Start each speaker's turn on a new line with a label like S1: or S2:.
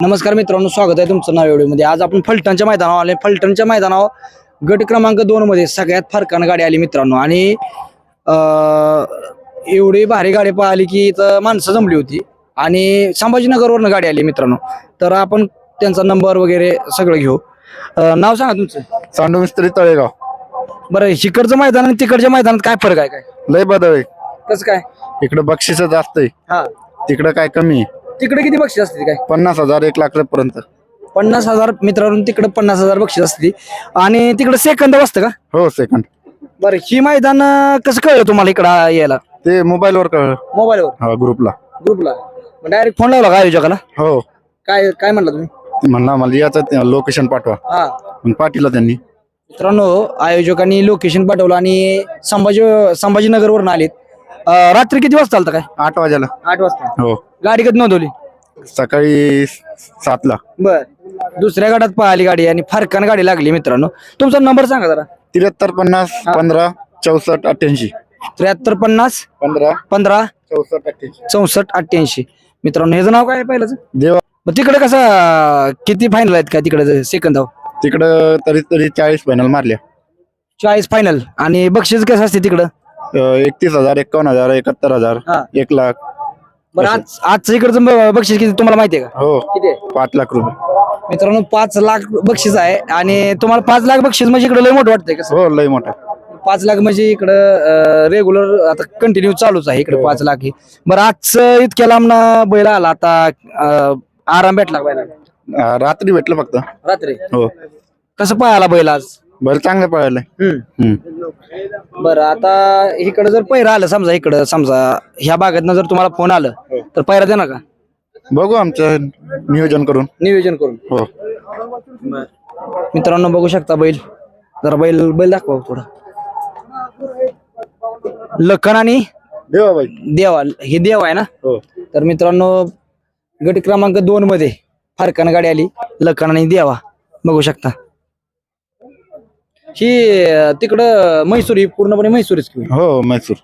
S1: नमस्कार मित्रांनो स्वागत आहे तुमचं नाव व्हिडिओमध्ये. आज आपण फलटणच्या मैदानावर आले फलटणच्या मैदानावर गट क्रमांक दोन मध्ये सगळ्यात फरकानं गाडी आली मित्रांनो. आणि एवढी भारी गाडी पाहिली की इथं माणसं जमली होती. आणि संभाजीनगरवरनं गाडी आली मित्रांनो. तर आपण त्यांचा नंबर वगैरे सगळं घेऊ. नाव सांगा तुमचं.
S2: सांडू मिस्त्री तळेगाव.
S1: बरं इकडचं मैदान आणि तिकडच्या मैदानात काय फरक आहे काय?
S2: लय बदल आहे.
S1: कसं काय?
S2: इकडे बक्षीस जास्त आहे
S1: हा.
S2: तिकडे काय कमी आहे.
S1: तिकडे किती बक्षीस असते काय?
S2: पन्नास हजार एक लाख पर्यंत
S1: पन्नास हजार मित्रांनो तिकडे पन्नास हजार बक्षीस असते आणि तिकडे सेकंद बसतं का?
S2: हो सेकंड
S1: बरं ही मैदान अं, कसं कळलं तुम्हाला इकडं यायला?
S2: ते मोबाईल वर कळलं.
S1: मोबाईलवर
S2: हा ग्रुपला
S1: ग्रुपला डायरेक्ट फोन लावला का आयोजकाला?
S2: हो.
S1: काय काय म्हणला तुम्ही?
S2: ते म्हणला मला याचं लोकेशन पाठवा.
S1: हा.
S2: मग पाठीला त्यांनी.
S1: मित्रांनो आयोजकांनी लोकेशन पाठवलं आणि संभाजी संभाजीनगरवरून आलेत. अं, रात्री किती वाजता आलता काय?
S2: आठ वाजायला.
S1: आठ वाजता.
S2: हो.
S1: गाडी कधी नोंदवली?
S2: सकाळी सातला.
S1: बर. दुसऱ्या गाडात पळाली गाडी आणि फरकान गाडी लागली मित्रांनो. तुमचा नंबर सांगा जरा.
S2: त्र्याहत्तर पन्नास पंधरा चौसष्ट अठ्ठ्याऐंशी.
S1: त्र्याहत्तर पन्नास
S2: पंधरा
S1: पंधरा
S2: चौसष्ट अठ्ठ्याऐंशी.
S1: चौसष्ट अठ्ठ्याऐंशी. मित्रांनो ह्याचं नाव काय आहे पहिल्याचं?
S2: देवा.
S1: मग तिकडे कसं किती फायनल आहेत का तिकडे सेकंद
S2: तिकडं तरी तरी चाळीस फायनल मारल्या.
S1: चाळीस फायनल आणि बक्षीस कसं असते तिकडं?
S2: एकतीस हजार एकावन्न हजार एकाहत्तर हजार
S1: हा.
S2: एक लाख.
S1: बरं आज आजचं इकडचं ब- बक्षीस किती तुम्हाला माहिती आहे का?
S2: हो.
S1: किती आहे?
S2: पाच लाख रुपये.
S1: मित्रांनो पाच लाख बक्षीस आहे आणि तुम्हाला पाच लाख बक्षीस म्हणजे इकडे लय मोठं वाटतंय कसं
S2: हो लय मोठा.
S1: पाच लाख म्हणजे इकडं रेग्युलर आता कंटिन्यू चालूच आहे इकडे पाच लाख हे. बरं आजचं इतक्या लांब बैल आला आता अं, आराम भेटला बैला
S2: अं, रात्री भेटलं फक्त.
S1: रात्री?
S2: हो.
S1: कसं पळाला बैल आज?
S2: बरं चांगलं.
S1: हम्म. बरं आता इकडं जर पैरा आलं समजा इकडं समजा ह्या भागातनं जर तुम्हाला फोन आलं तर पैरा देणार का?
S2: बघू आमचं नियोजन करून.
S1: नियोजन करून.
S2: हो.
S1: मित्रांनो बघू शकता बैल. जरा बैल बैल दाखवा थोडा. लखन आणि
S2: देवा बाई
S1: देवा हे देव आहे ना?
S2: हो.
S1: तर मित्रांनो गट क्रमांक दोन मध्ये फारकान गाडी आली. लखन आणि देवा. बघू शकता. ही तिकडं म्हैसूर ही पूर्णपणे म्हैसूरच की
S2: हो म्हैसूर